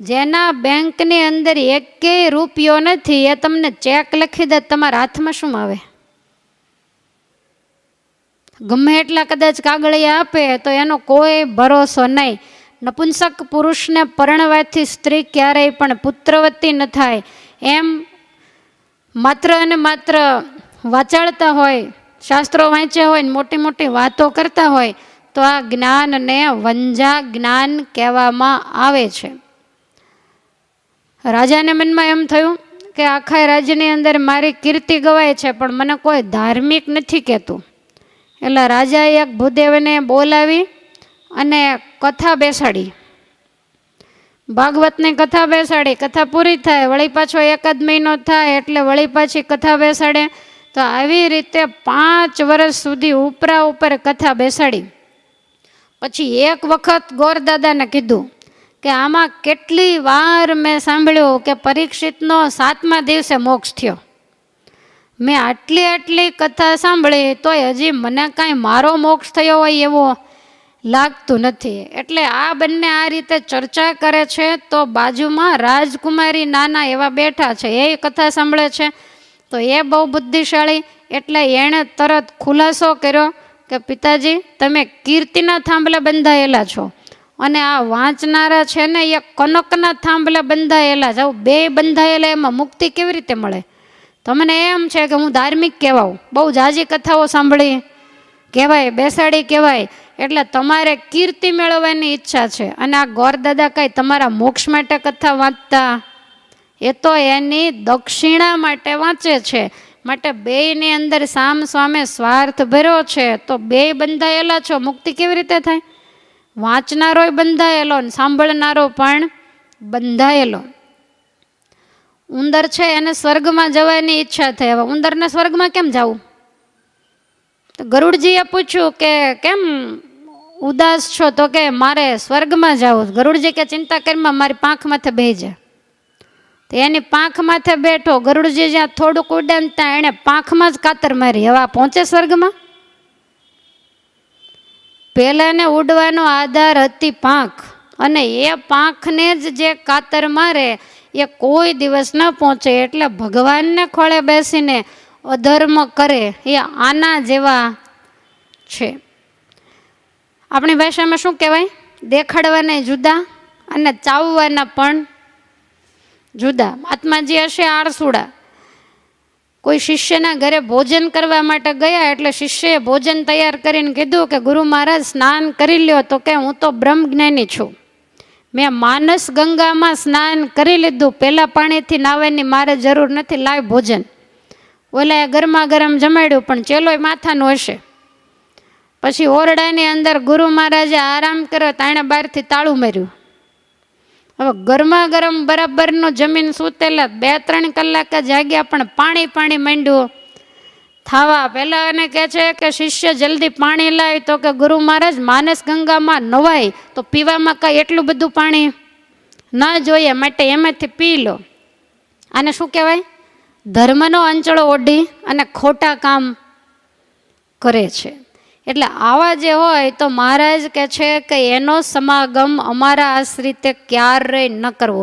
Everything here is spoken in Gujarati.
જેના બેંકની અંદર એકેય રૂપિયો નથી, એ તમને ચેક લખી દે, તમારા હાથમાં શું આવે? ગમે એટલા કદાચ કાગળિયા આપે, તો એનો કોઈ ભરોસો નહીં. નપુંસક પુરુષને પરણવાથી સ્ત્રી ક્યારેય પણ પુત્રવતી ન થાય. એમ માત્ર અને માત્ર વાચાળતા હોય, શાસ્ત્રો વાંચ્યા હોય, ને મોટી મોટી વાતો કરતા હોય, તો આ જ્ઞાનને વંજા જ્ઞાન કહેવામાં આવે છે. રાજાને મનમાં એમ થયું કે આખા રાજ્યની અંદર મારી કીર્તિ ગવાય છે, પણ મને કોઈ ધાર્મિક નથી કહેતું. એટલે રાજાએ એક ભૂદેવને બોલાવી અને કથા બેસાડી. ભાગવતની કથા બેસાડી. કથા પૂરી થાય, વળી પાછો એકાદ મહિનો થાય, એટલે વળી પાછી કથા બેસાડે. તો આવી રીતે પાંચ વર્ષ સુધી ઉપરા ઉપર કથા બેસાડી. પછી એક વખત ગોરદાદાને કીધું કે આમાં કેટલી વાર મેં સાંભળ્યું કે પરીક્ષિતનો સાતમા દિવસે મોક્ષ થયો. મેં આટલી આટલી કથા સાંભળી તોય હજી મને કાંઈ મારો મોક્ષ થયો હોય એવો લાગતું નથી. એટલે આ બંને આ રીતે ચર્ચા કરે છે તો બાજુમાં રાજકુમારી નાના એવા બેઠા છે. એ કથા સાંભળે છે તો એ બહુ બુદ્ધિશાળી એટલે એણે તરત ખુલાસો કર્યો કે, પિતાજી, તમે કીર્તિના થાંભલે બંધાયેલા છો. અને આ વાંચનારા છે ને, એ કનકના થાંભલે બંધાયેલા જાઓ બે બંધાયેલા, એમાં મુક્તિ કેવી રીતે મળે? તમને એમ છે કે હું ધાર્મિક કહેવાઉં. બહુ જાજી કથાઓ સાંભળી કહેવાય, બેસાડી કહેવાય. એટલે તમારે કીર્તિ મેળવવાની ઈચ્છા છે. અને આ ગોરદાદા કાંઈ તમારા મોક્ષ માટે કથા વાંચતા? એ તો એની દક્ષિણા માટે વાંચે છે. માટે બેયની અંદર સામ સ્વામે સ્વાર્થ ભર્યો છે. તો બે બંધાયેલા છો. મુક્તિ કેવી રીતે થાય? વાંચનારોય બંધાયેલો ને સાંભળનારો પણ બંધાયેલો. ઉંદર છે એને સ્વર્ગમાં જવાની ઈચ્છા થઈ. હવે ઉંદરને સ્વર્ગમાં કેમ જવું? તો ગરુડજીએ પૂછ્યું કે કેમ ઉદાસ છો? તો કે મારે સ્વર્ગમાં જવું ગરુડજી કે ચિંતા કરીમાં મારી પાંખ માથે બેહી તો એની પાંખ માથે બેઠો. ગરુડજી જ્યાં થોડુંક ઉડે ત્યાં એણે પાંખમાં જ કાતર મારી. હવે પહોંચે સ્વર્ગમાં? પહેલાંને ઉડવાનો આધાર હતી પાંખ. અને એ પાંખને જ જે કાતર મારે, એ કોઈ દિવસ ન પહોંચે એટલે ભગવાનને ખોળે બેસીને અધર્મ કરે, એ આના જેવા છે. આપણી ભાષામાં શું કહેવાય? દેખાડવાના જુદા અને ચાવવાના પણ જુદા. આત્માજી હશે આળસુડા કોઈ શિષ્યના ઘરે ભોજન કરવા માટે ગયા એટલે શિષ્યએ ભોજન તૈયાર કરીને કીધું કે, ગુરુ મહારાજ, સ્નાન કરી લ્યો. તો કે, હું તો બ્રહ્મજ્ઞાની છું. મેં માનસ ગંગામાં સ્નાન કરી લીધું. પહેલાં પાણીથી નાવાની મારે જરૂર નથી લાવ ભોજન. ઓલાએ ગરમા ગરમ જમાડ્યું, પણ ચેલોય માથાનું હશે. પછી ઓરડાની અંદર ગુરુ મહારાજે આરામ કર્યો, તાણે બહારથી તાળું માર્યું. હવે ગરમા ગરમ બરાબરનું જમીન સૂતેલા બે ત્રણ કલાક જાગ્યા, પણ પાણી પાણી માંડ્યું. થાવા પહેલાં એને કહે છે કે, શિષ્ય જલ્દી પાણી લાવી તો કે ગુરુ મહારાજ માનસ ગંગામાં નવાય, તો પીવામાં કાંઈ એટલું બધું પાણી ન જોઈએ, માટે એમાંથી પી લો. આને શું કહેવાય? ધર્મનો અંચળો ઓઢી અને ખોટા કામ કરે છે. એટલે આવા જે હોય તો મહારાજ કહે છે કે એનો સમાગમ અમારા આશ્રિતે ક્યારેય ન કરવો.